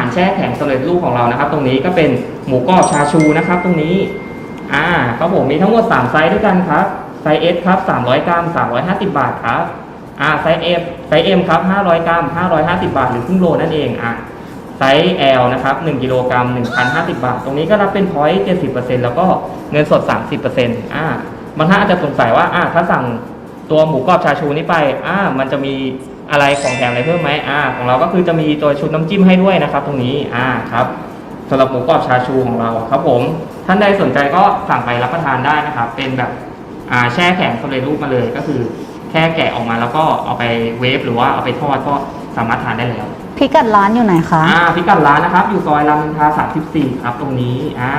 ารแช่แข็งสำเร็จรูปของเรานะครับ ตรงนี้ก็เป็นหมูกรอบชาชูนะครับ ตรงนี้อ่าครับผมมีทั้งหมด 3 ไซส์ด้วยกันครับไซส์ S ครับ 300 กรัม 350 บาทครับอ่าไซส์ M ไซส์ M ครับ 500 กรัม 550 บาท หรือครึ่งโลนั่นเองอะไซส์ L นะครับ1กิโลกรัม1,050 บาท ตรงนี้ก็รับเป็นพอยต์70%แล้วก็เงินสด 30%อ่าบางท่านอาจจะสงสัยว่าอ่าถ้าสั่ง ตัวหมูกรอบชาชูนี้ไปอ่ามันจะมีอะไรของแถมอะไรเพิ่มไหมอ่า ของเราก็คือจะมีตัวชุดน้ำจิ้มให้ด้วยนะครับ ตรงนี้อ่าครับสำหรับหมูกรอบชาชูของเราครับผม ท่านใดสนใจก็สั่งไปรับประทานได้นะครับ เป็นแบบอ่าแช่แข็งสำเร็จรูปมาเลยก็คือ แค่แกะออกมาแล้วก็เอาไปเวฟหรือว่าเอาไปทอดก็สามารถทานได้แล้วพิกัดร้านอยู่ไหนคะอ่าพิกัดร้านนะครับ อยู่ซอยรามอินทรา34 ครับ ตรงนี้อ่า